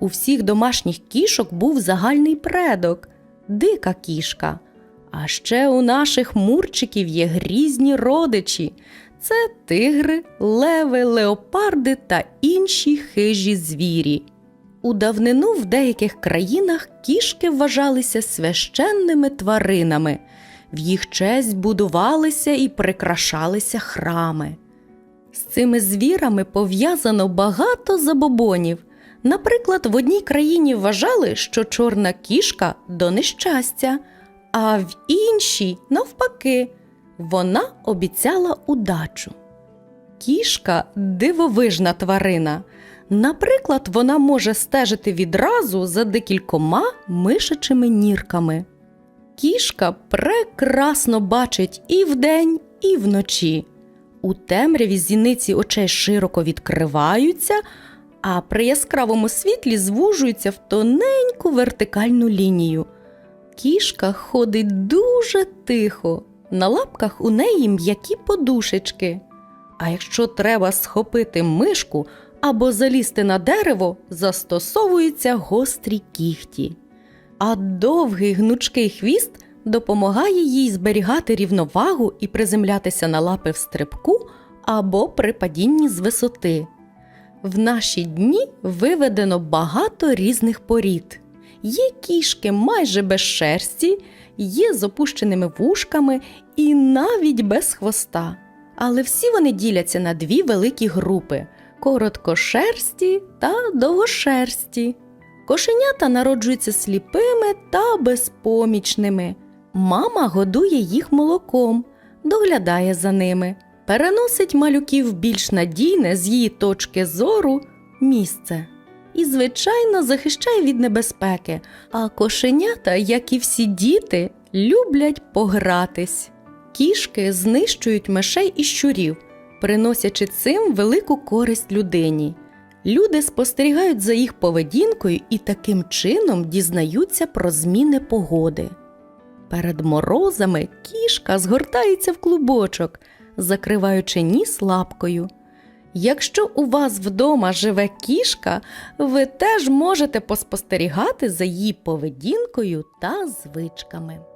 У всіх домашніх кішок був загальний предок дика кішка. А ще у наших мурчиків є грізні родичі. Це тигри, леви, леопарди та інші хижі звірі. У давнину в деяких країнах кішки вважалися священними тваринами. В їх честь будувалися і прикрашалися храми. З цими звірами пов'язано багато забобонів. Наприклад, в одній країні вважали, що чорна кішка до нещастя, а в іншій, навпаки, вона обіцяла удачу. Кішка дивовижна тварина. Наприклад, вона може стежити відразу за декількома мишачими нірками. Кішка прекрасно бачить і вдень, і вночі. У темряві зіниці очей широко відкриваються, а при яскравому світлі звужуються в тоненьку вертикальну лінію. Кішка ходить дуже тихо, на лапках у неї м'які подушечки. А якщо треба схопити мишку або залізти на дерево, застосовуються гострі кіхті. А довгий гнучкий хвіст допомагає їй зберігати рівновагу і приземлятися на лапи в стрибку або при падінні з висоти. В наші дні виведено багато різних порід. Є кішки майже без шерсті, є з опущеними вушками і навіть без хвоста. Але всі вони діляться на дві великі групи короткошерсті та довгошерсті. Кошенята народжуються сліпими та безпомічними. Мама годує їх молоком, доглядає за ними, переносить малюків більш надійне з її точки зору місце і, звичайно, захищає від небезпеки. А кошенята, як і всі діти, люблять погратись. Кішки знищують мишей і щурів, приносячи цим велику користь людині. Люди спостерігають за їх поведінкою і таким чином дізнаються про зміни погоди. Перед морозами кішка згортається в клубочок, закриваючи ніс лапкою. Якщо у вас вдома живе кішка, ви теж можете поспостерігати за її поведінкою та звичками.